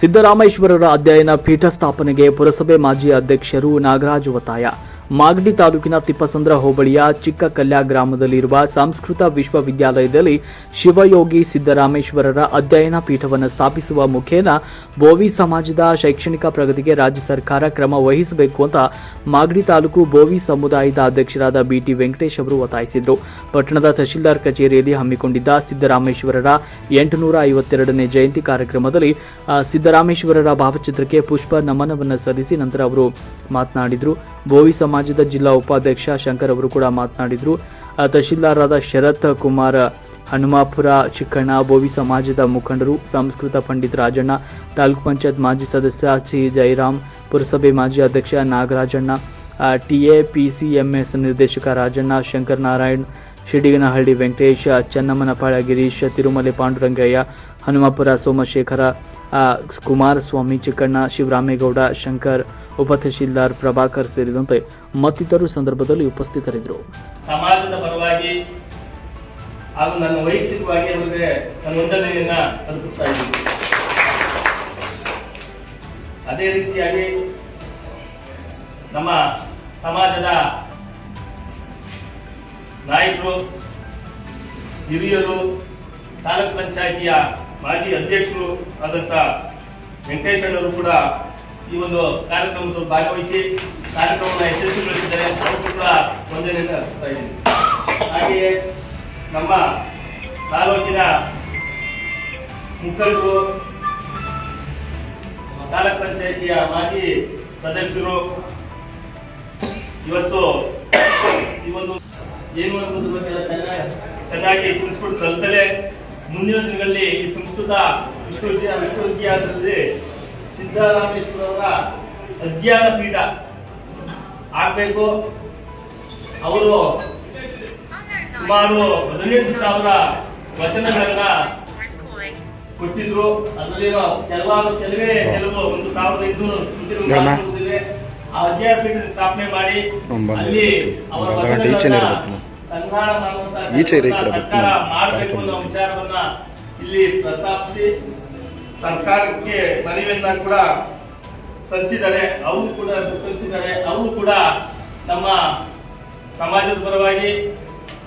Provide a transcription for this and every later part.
ಸಿದ್ದರಾಮೇಶ್ವರರ ಅಧ್ಯಯನ ಪೀಠ ಸ್ಥಾಪನೆಗೆ ಪುರಸಭೆ ಮಾಜಿ ಅಧ್ಯಕ್ಷರು ನಾಗರಾಜ್ ಒತ್ತಾಯ. ಮಾಗಡಿ ತಾಲೂಕಿನ ತಿಪ್ಪಸಂದ್ರ ಹೋಬಳಿಯ ಚಿಕ್ಕಕಲ್ಯ ಗ್ರಾಮದಲ್ಲಿರುವ ಸಂಸ್ಕೃತ ವಿಶ್ವವಿದ್ಯಾಲಯದಲ್ಲಿ ಶಿವಯೋಗಿ ಸಿದ್ದರಾಮೇಶ್ವರರ ಅಧ್ಯಯನ ಪೀಠವನ್ನು ಸ್ಥಾಪಿಸುವ ಮುಖೇನ ಬೋವಿ ಸಮಾಜದ ಶೈಕ್ಷಣಿಕ ಪ್ರಗತಿಗೆ ರಾಜ್ಯ ಸರ್ಕಾರ ಕ್ರಮ ವಹಿಸಬೇಕು ಅಂತ ಮಾಗಡಿ ತಾಲೂಕು ಬೋವಿ ಸಮುದಾಯದ ಅಧ್ಯಕ್ಷರಾದ ಬಿಟಿ ವೆಂಕಟೇಶ್ ಅವರು ಒತ್ತಾಯಿಸಿದರು. ಪಟ್ಟಣದ ತಹಶೀಲ್ದಾರ್ ಕಚೇರಿಯಲ್ಲಿ ಹಮ್ಮಿಕೊಂಡಿದ್ದ ಸಿದ್ದರಾಮೇಶ್ವರರ ಎಂಟುನೂರ ಐವತ್ತೆರಡನೇ ಜಯಂತಿ ಕಾರ್ಯಕ್ರಮದಲ್ಲಿ ಸಿದ್ದರಾಮೇಶ್ವರರ ಭಾವಚಿತ್ರಕ್ಕೆ ಪುಷ್ಪ ನಮನವನ್ನು ಸಲ್ಲಿಸಿ ನಂತರ ಅವರು ಮಾತನಾಡಿದರು. ಬೋವಿ ಸಮಾಜದ ಜಿಲ್ಲಾ ಉಪಾಧ್ಯಕ್ಷ ಶಂಕರ್ ಅವರು ಕೂಡ ಮಾತನಾಡಿದರು. ತಹಶೀಲ್ದಾರರಾದ ಶರತ್ ಕುಮಾರ್, ಹನುಮಾಪುರ, ಚಿಕ್ಕಣ್ಣ ಬೋವಿ ಸಮಾಜದ ಮುಖಂಡರು, ಸಂಸ್ಕೃತ ಪಂಡಿತ್ ರಾಜಣ್ಣ, ತಾಲೂಕ್ ಪಂಚಾಯತ್ ಮಾಜಿ ಸದಸ್ಯ ಸಿ ಜಯರಾಮ್ ಪುರಸಭೆ ಮಾಜಿ ಅಧ್ಯಕ್ಷ ನಾಗರಾಜಣ್ಣ ಟಿಎಪಿಸಿಎಂಎಸ್ ನಿರ್ದೇಶಕ ರಾಜಣ್ಣ, ಶಂಕರ್ ನಾರಾಯಣ್ ಶಿಡಿಗನಹಳ್ಳಿ ವೆಂಕಟೇಶ್, ಚನ್ನಮ್ಮನಪಾಳ ಗಿರೀಶ್, ತಿರುಮಲೆ ಪಾಂಡುರಂಗಯ್ಯ, ಹನುಮಾಪುರ ಸೋಮಶೇಖರ ಕುಮಾರಸ್ವಾಮಿ, ಚಿಕ್ಕಣ್ಣ, ಶಿವರಾಮೇಗೌಡ, ಶಂಕರ್, ಉಪ ತಹಶೀಲ್ದಾರ್, ಪ್ರಭಾಕರ್ ಸೇರಿದಂತೆ ಮತ್ತಿತರರು ಸಂದರ್ಭದಲ್ಲಿ ಉಪಸ್ಥಿತರಿದ್ದರು. ಸಮಾಜದ ಪರವಾಗಿ ಹಾಗೂ ನನ್ನ ವೈಯಕ್ತಿಕವಾಗಿ ಅವರಿಗೆ ನನ್ನ ವಂದನೆಯನ್ನ ತಲುಪಿಸ್ತಾ ಇದ್ದೀನಿ. ಅದೇ ರೀತಿಯಾಗಿ ನಮ್ಮ ಸಮಾಜದ ನಾಯಕರು, ಹಿರಿಯರು, ತಾಲೂಕ್ ಪಂಚಾಯಿತಿಯ ಮಾಜಿ ಅಧ್ಯಕ್ಷರು ಆದಂತ ವೆಂಕಟೇಶಣ್ಣವರು ಕೂಡ ಈ ಒಂದು ಕಾರ್ಯಕ್ರಮದಲ್ಲಿ ಭಾಗವಹಿಸಿ ಕಾರ್ಯಕ್ರಮವನ್ನು ಯಶಸ್ವಿಗೊಳಿಸಿದ್ದಾರೆ ಕೂಡ ವಂದನೆಯನ್ನು ಅರ್ಪಿಸ್ತಾ ಇದ್ದೀನಿ ಹಾಗೆಯೇ ನಮ್ಮ ತಾಲೂಕಿನ ಮುಖಂಡರು, ತಾಲೂಕ್ ಪಂಚಾಯಿತಿಯ ಮಾಜಿ ಸದಸ್ಯರು, ಇವತ್ತು ಈ ಒಂದು ಏನು ಅನ್ನೋದ್ರ ಬಗ್ಗೆ ಚೆನ್ನಾಗಿ ಚೆನ್ನಾಗಿ ತಿಳಿಸ್ಕೊಟ್ಟು ಕಲ್ತಲೆ ಮುಂದಿನ ದಿನಗಳಲ್ಲಿ ಈ ಸಂಸ್ಕೃತ ವಿಶ್ವವಿದ್ಯಾ ವಿಶ್ವವಿದ್ಯಾಲಯದಲ್ಲಿ ಸಿದ್ದರಾಮೇಶ್ವರವರ ಅಧ್ಯಯನ ಪೀಠ ಆಗ್ಬೇಕು. ಅವರು ಸುಮಾರು ಹದಿನೆಂಟು ಸಾವಿರ ವಚನಗಳನ್ನ ಕೊಟ್ಟಿದ್ರು. ಅದರಲ್ಲಿರೋ ಕೆಲವಾರು ಕೆಲವೇ ಕೆಲವು ಒಂದು ಸಾವಿರದ ಕೃತಿಗಳು ಆ ಅಧ್ಯಯನ ಪೀಠ ಸ್ಥಾಪನೆ ಮಾಡಿ ಅಲ್ಲಿ ಅವರ ವಚನಗಳನ್ನ. ಸಂಧಾನ ಸರ್ಕಾರ. ಮಾಡಬೇಕು ಅನ್ನೋ ವಿಚಾರವನ್ನ ಇಲ್ಲಿ ಪ್ರಸ್ತಾಪಿಸಿ ಸರ್ಕಾರಕ್ಕೆ ಮನವಿಯನ್ನ ಕೂಡ ಸಲ್ಲಿಸಿದ್ದಾರೆ ಅವರು ಕೂಡ ಸಲ್ಲಿಸಿದ್ದಾರೆ ಅವರು ಕೂಡ ನಮ್ಮ ಸಮಾಜದ ಪರವಾಗಿ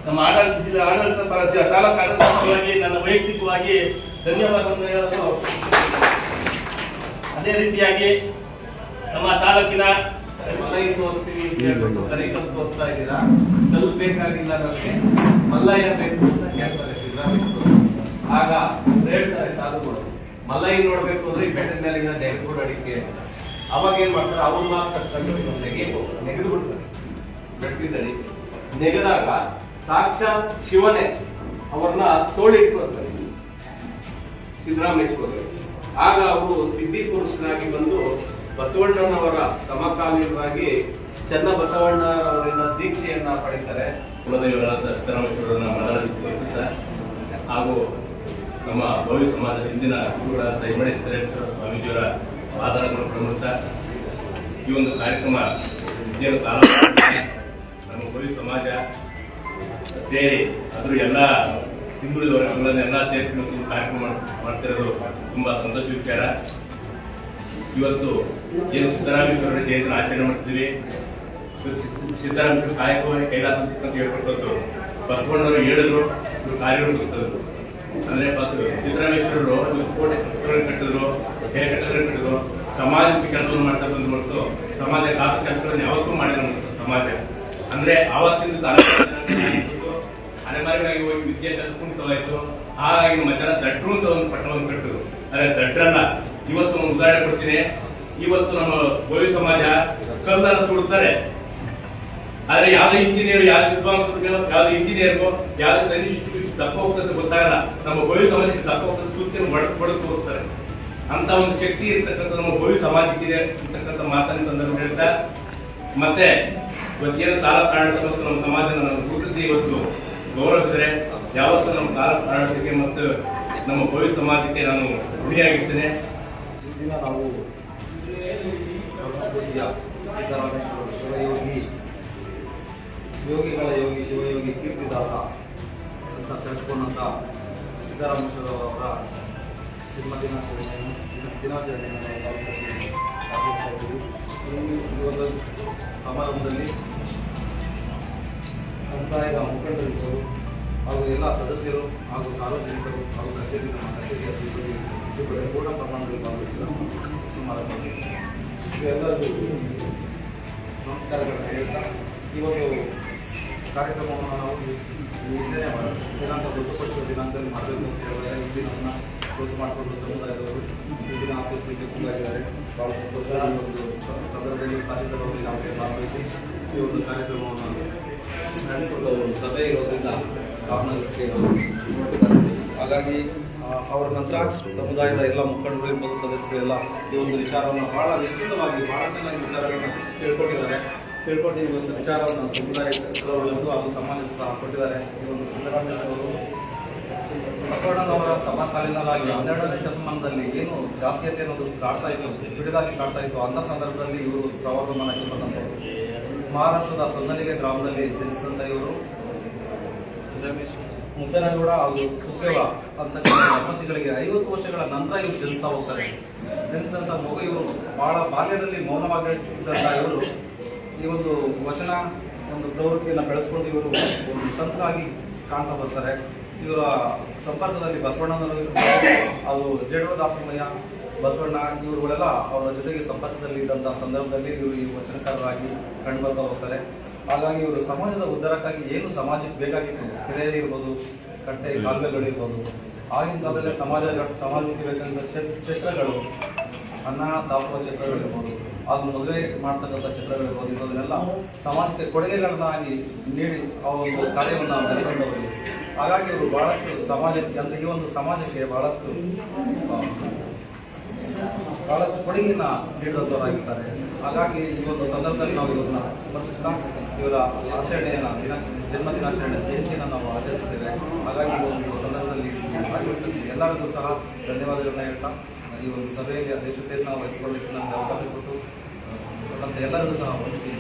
ನಮ್ಮ ಆಡಳಿತ ಜಿಲ್ಲೆ ಆಡಳಿತ ಪರ ತಾಲೂಕು ಆಡಳಿತ ಪರವಾಗಿ ನನ್ನ ವೈಯಕ್ತಿಕವಾಗಿ ಧನ್ಯವಾದಗಳನ್ನು ಹೇಳಲು ಅದೇ ರೀತಿಯಾಗಿ ನಮ್ಮ ತಾಲೂಕಿನ ಮಲ್ಲಯ್ಯ ತೋರಿಸ್ತೀವಿ ಅಂತ ಹೇಳ್ಬಿಟ್ಟು ಸೈಕಲ್ ತೋರಿಸ್ತಾ ಇದ್ದೀರಾ ಕಲ್ಲು ಬೇಕಾಗಿಲ್ಲ ನಮಗೆ ಮಲ್ಲಯ್ಯ ಬೇಕು ಅಂತ ಕೇಳ್ತಾರೆ ಸಿದ್ದರಾಮಯ್ಯ ಆಗ ಹೇಳ್ತಾರೆ ಸಾಧುಗಳು ಮಲ್ಲಯ್ಯ ನೋಡ್ಬೇಕು ಅಂದ್ರೆ ಈ ಬೆಟ್ಟದ ಮೇಲಿಂದ ನೆಗೆದ್ಬಿಡು ಅಡಿಕೆ ಅವಾಗ ಏನ್ ಮಾಡ್ತಾರೆ ಅವ್ರ ಮಾತ್ರ ಕಂಡು ನೆಗೆಯಬೇಕು ನೆಗೆದು ಬಿಡ್ತಾರೆ ಬೆಟ್ಟದಲ್ಲಿ ನೆಗೆದಾಗ ಸಾಕ್ಷಾತ್ ಶಿವನೇ ಅವ್ರನ್ನ ತೋಳಿಟ್ಕೊಳ್ತಾರೆ ಸಿದ್ದರಾಮೇಶ್ವರರು ಆಗ ಅವರು ಸಿದ್ಧಿ ಪುರುಷನಾಗಿ ಬಂದು ಬಸವಣ್ಣನವರ ಸಮಕಾಲೀನವಾಗಿ ಚನ್ನ ಬಸವಣ್ಣರವರಿಂದ ದೀಕ್ಷೆಯನ್ನ ಪಡೀತಾರೆ. ಕುಲದೈವರಾದ ಸಿದ್ದರಾಮೇಶ್ವರರನ್ನ ಮನರಂಜಿಸುತ್ತಾ ಹಾಗೂ ನಮ್ಮ ಭವ್ಯ ಸಮಾಜದ ಹಿಂದಿನ ಗುರುಗಳಾದ ಯಮಣಿ ಸಿದ್ದರೇಶ್ವರ ಸ್ವಾಮೀಜಿಯವರ ಆಧಾರಗಳನ್ನು ಪ್ರಮುಖ ಈ ಒಂದು ಕಾರ್ಯಕ್ರಮ ವಿಜಯ ತಾಲೂಕು ನಮ್ಮ ಭವ್ಯ ಸಮಾಜ ಸೇರಿ ಅದರ ಎಲ್ಲ ಹಿಂದುಳಿದವರ ಎಲ್ಲ ಸೇರಿಸಿ ಒಂದು ಕಾರ್ಯಕ್ರಮ ಮಾಡ್ತಿರೋದು ತುಂಬಾ ಸಂತೋಷ ವಿಚಾರ. ಇವತ್ತು ಏನು ಸಿದ್ದರಾಮೇಶ್ವರ ಜಯಂತಿ ಆಚರಣೆ ಮಾಡ್ತೀವಿ ಸಿದ್ದರಾಮೇಶ್ವರ ಕಾಯಕವಾಗಿ ಕೈಲಾಸ ಅಂತ ಹೇಳ್ಕೊಟ್ಟದ್ದು. ಬಸವಣ್ಣವರು ಹೇಳಿದ್ರು, ಇವರು ಕಾರ್ಯರೂಪತ್ತದ್ರು ಅಂದ್ರೆ ಬಸ್, ಸಿದ್ದರಾಮೇಶ್ವರರು ಕೋಟೆ ಕಟ್ಟಿದ್ರು ಹೇಗೆ ಕಟ್ಟಡಗಳು ಕಟ್ಟಿದ್ರು. ಸಮಾಜಕ್ಕೆ ಕೆಲಸವನ್ನು ಮಾಡ್ತಾ ಬಂದು ಹೊರತು ಸಮಾಜ ಕಾಪ ಕೆಲಸಗಳನ್ನು ಯಾವತ್ತೂ ಮಾಡಿದ್ರು ಸಮಾಜ. ಅಂದ್ರೆ ಆವತ್ತಿನ ಅಲೆಮಾರಿಗಳಾಗಿ ಹೋಗಿ ವಿದ್ಯಾಭ್ಯಾಸ ಕುಂಠಿತವಾಯ್ತು ಹಾಗಾಗಿ ಮಧ್ಯಾಹ್ನ ದಡ್ಡರು ಅಂತ ಒಂದು ಪಟ್ಟಣವನ್ನು ಕಟ್ಟಿದ್ರು. ಅಂದ್ರೆ ದಡ್ರಲ್ಲ ಇವತ್ತು ಒಂದು ಉದಾಹರಣೆ ಕೊಡ್ತೀನಿ. ಇವತ್ತು ನಮ್ಮ ಗೋವಿ ಸಮಾಜ ಕಲ್ಲನ್ನು ಸುಡುತ್ತಾರೆ. ಆದ್ರೆ ಯಾವ ಇಂಜಿನಿಯರ್, ಯಾವ್ದು ವಿದ್ವಾಂಸರಿಗೂ ಯಾವ್ದು ಇಂಜಿನಿಯರ್ ಯಾವ ಸೈನಿಸ್ಟ್ ದಪ್ಪ ಹೋಗ್ತದೆ ಗೊತ್ತಾಗಲ್ಲ ನಮ್ಮ ಗೋವಿ ಸಮಾಜಕ್ಕೆ ದಪ್ಪ ಹೋಗ್ತದೆ ಬಡಕ್ ಬಡಕ್ ತೋರಿಸ್ತಾರೆ. ಅಂತ ಒಂದು ಶಕ್ತಿ ಇರ್ತಕ್ಕಂಥ ನಮ್ಮ ಗೋವಿ ಸಮಾಜಕ್ಕೆ ಇದೆ ಅಂತಕ್ಕಂಥ ಮಾತನ್ನ ಸಂದರ್ಭ ಹೇಳ್ತಾ, ಮತ್ತೆ ಇವತ್ತೇನು ತಾಲೂಕು ಆಡಳಿತ ನಮ್ಮ ಸಮಾಜನ ಗುರುತಿಸಿ ಇವತ್ತು ಗೌರವಿಸಿದ್ರೆ ಯಾವತ್ತೂ ನಮ್ಮ ತಾಲೂಕು ಆಡಳಿತಕ್ಕೆ ಮತ್ತು ನಮ್ಮ ಗೋವಿ ಸಮಾಜಕ್ಕೆ ನಾನು ಋಣಿಯಾಗಿರ್ತೇನೆ. ದಿನ ನಾವು ಪೂಜ್ಯ ಸಿದ್ದರಾಮೇಶ್ವರ ಶಿವಯೋಗಿ, ಯೋಗಿಗಳ ಯೋಗಿ, ಶಿವಯೋಗಿ ಕೀರ್ತಿದಾತ ಅಂತ ತಿಳಿಸ್ಕೊಂಡಂತ ಸಿದ್ದರಾಮೇಶ್ವರ ಅವರ ಜನ್ಮ ದಿನಾಚರಣೆಯನ್ನು ದಿನಾಚರಣೆಯನ್ನು ಈ ಒಂದು ಸಮಾರಂಭದಲ್ಲಿ ಸಮುದಾಯದ ಮುಖಂಡರಿದ್ದರು ಹಾಗೂ ಎಲ್ಲ ಸದಸ್ಯರು ಹಾಗೂ ಸಾರ್ವಜನಿಕರು ಹಾಗೂ ಕಚೇರಿ ನಮ್ಮ ಕಚೇರಿಯ ಸಿಬ್ಬಂದಿ ಪೂರ್ಣ ಪ್ರಮಾಣದಲ್ಲಿ ಭಾಗವಹಿಸಿದ ಸುಮಾರು ಎಲ್ಲರಿಗೂ ನಮಸ್ಕಾರಗಳನ್ನು ಹೇಳ್ತಾ, ಈ ಒಂದು ಕಾರ್ಯಕ್ರಮವನ್ನು ನಾವು ಹಿಂದೆ ದಿನಾಂಕ ಗೊತ್ತುಪಡಿಸುವ ಮಾಡಬೇಕು ಅಂತ ಹೇಳಿದ್ರೆ ಇಲ್ಲಿ ದಿನವನ್ನು ಗೊತ್ತು ಮಾಡಿಕೊಂಡು ಸಮುದಾಯದವರು ಭಾಳ ಸಂತೋಷ. ಈ ಒಂದು ಸಂದರ್ಭದಲ್ಲಿ ಈ ಒಂದು ಕಾರ್ಯಕ್ರಮವನ್ನು ನಡೆಸಿಕೊಂಡು ಒಂದು ಸಭೆ ಇರೋದ್ರಿಂದ ಕಾಮನಗರಕ್ಕೆ ಹಾಗಾಗಿ ಅವರ ನಂತರ ಸಮುದಾಯದ ಎಲ್ಲ ಮುಖಂಡರು ಇರ್ಬೋದು ಸದಸ್ಯರೆಲ್ಲ ಈ ಒಂದು ವಿಚಾರವನ್ನು ಬಹಳ ನಿಶ್ಚಿತವಾಗಿ ಬಹಳ ಚೆನ್ನಾಗಿ ವಿಚಾರಗಳನ್ನು ತಿಳ್ಕೊಂಡಿದ್ದಾರೆ. ತಿಳ್ಕೊಂಡು ಈ ಒಂದು ವಿಚಾರವನ್ನು ಸಮುದಾಯದವರಿಗೂ ಹಾಗೂ ಸಮಾಜಕ್ಕೂ ಸಹ ಕೊಟ್ಟಿದ್ದಾರೆ. ಈ ಒಂದು ಸಿದ್ದರಾಮಯ್ಯನವರು ಬಸವಣ್ಣನವರ ಸಮಕಾಲೀನರಾಗಿ ಹನ್ನೆರಡನೇ ಶತಮಾನದಲ್ಲಿ ಏನು ಜಾತೀಯತೆ ಅನ್ನೋದು ಕಾಡ್ತಾ ಇತ್ತು, ಬಿಡುಗಾಗಿ ಕಾಡ್ತಾ ಇತ್ತು ಅಂತ ಸಂದರ್ಭದಲ್ಲಿ ಇವರು ಪ್ರವಾಗಮನಕ್ಕೆ ಬಂದಂತೆ. ಮಹಾರಾಷ್ಟ್ರದ ಸೊನ್ನಲಿಗೆ ಗ್ರಾಮದಲ್ಲಿ ಜನಿಸಿದಂಥ ಇವರು. ಮುದ್ದನಗೌಡ ಹಾಗೂ ಸುಖೇವ ಅಂತಕ್ಕಂಥ ದಂಪತಿಗಳಿಗೆ ಐವತ್ತು ವರ್ಷಗಳ ನಂತರ ಇವರು ಜನಿಸ್ತಾ ಹೋಗ್ತಾರೆ. ಜನಿಸಿದಂಥ ಮಗು ಇವರು ಬಹಳ ಬಾಲ್ಯದಲ್ಲಿ ಮೌನವಾಗಿ ಇದ್ದಂಥ ಇವರು ಈ ಒಂದು ವಚನ ಒಂದು ಪ್ರವೃತ್ತಿಯನ್ನು ಬೆಳೆಸ್ಕೊಂಡು ಇವರು ಒಂದು ಸಂತರಾಗಿ ಕಾಣ್ತಾ ಬರ್ತಾರೆ. ಇವರ ಸಂಪರ್ಕದಲ್ಲಿ ಬಸವಣ್ಣನವರು ಅವರು ಜೇಡವ ದಾಸಮಯ್ಯ ಬಸವಣ್ಣ, ಇವರುಗಳೆಲ್ಲ ಅವರ ಜೊತೆಗೆ ಸಂಪರ್ಕದಲ್ಲಿ ಇದ್ದಂಥ ಸಂದರ್ಭದಲ್ಲಿ ಇವರು ಈ ವಚನಕಾರರಾಗಿ ಕಂಡುಬರ್ತಾ ಹೋಗ್ತಾರೆ. ಹಾಗಾಗಿ ಇವರು ಸಮಾಜದ ಉದ್ಧಾರಕ್ಕಾಗಿ ಏನು ಸಮಾಜಕ್ಕೆ ಬೇಕಾಗಿತ್ತು ಕೆರೆ ಇರ್ಬೋದು, ಕಟ್ಟೆ ಕಾಲುವೆಗಳಿರ್ಬೋದು ಆಗಿನ ಕಾಲದಲ್ಲಿ ಸಮಾಜ ಸಮಾಜಕ್ಕೆ ಬೇಕಂತ ಚಿತ್ರಗಳು ಅನ್ನ ದಾಸೋಹ ಚಿತ್ರಗಳಿರ್ಬೋದು ಅದು ಮದುವೆ ಮಾಡ್ತಕ್ಕಂಥ ಚಿತ್ರಗಳಿರ್ಬೋದು ಇರೋದನ್ನೆಲ್ಲ ಸಮಾಜಕ್ಕೆ ಕೊಡುಗೆಗಳನ್ನಾಗಿ ನೀಡಿ ಆ ಒಂದು ಕಾರ್ಯವನ್ನು ನಡೆಸಿಕೊಂಡವರು ಹಾಗಾಗಿ ಇವರು ಬಹಳಷ್ಟು ಸಮಾಜಕ್ಕೆ ಅಂದರೆ ಈ ಒಂದು ಸಮಾಜಕ್ಕೆ ಬಹಳಷ್ಟು ಬಹಳಷ್ಟು ಕೊಡುಗೆಯನ್ನ ನೀಡುವಂಥವರಾಗಿರ್ತಾರೆ ಹಾಗಾಗಿ ಈ ಒಂದು ಸಂದರ್ಭದಲ್ಲಿ ನಾವು ಇವರನ್ನ ಸ್ಮರಿಸ್ತಾ ಇವರ ಆಚರಣೆಯನ್ನ ದಿನ ಜನ್ಮ ದಿನಾಚರಣೆ ಜಯಂತಿಯನ್ನು ನಾವು ಆಚರಿಸುತ್ತೇವೆ. ಹಾಗಾಗಿ ಒಂದು ಸಂದರ್ಭದಲ್ಲಿ ಎಲ್ಲರಿಗೂ ಸಹ ಧನ್ಯವಾದಗಳನ್ನ ಹೇಳ್ತಾ, ಈ ಒಂದು ಸಭೆಯಲ್ಲಿ ಅಧ್ಯಕ್ಷತೆಯನ್ನು ವಹಿಸಿಕೊಳ್ಳಲಿಕ್ಕೆ ನಮಗೆ ಅವಕಾಶ ಕೊಟ್ಟು ಎಲ್ಲರಿಗೂ ಸಹ ವಂದಿಸಿ.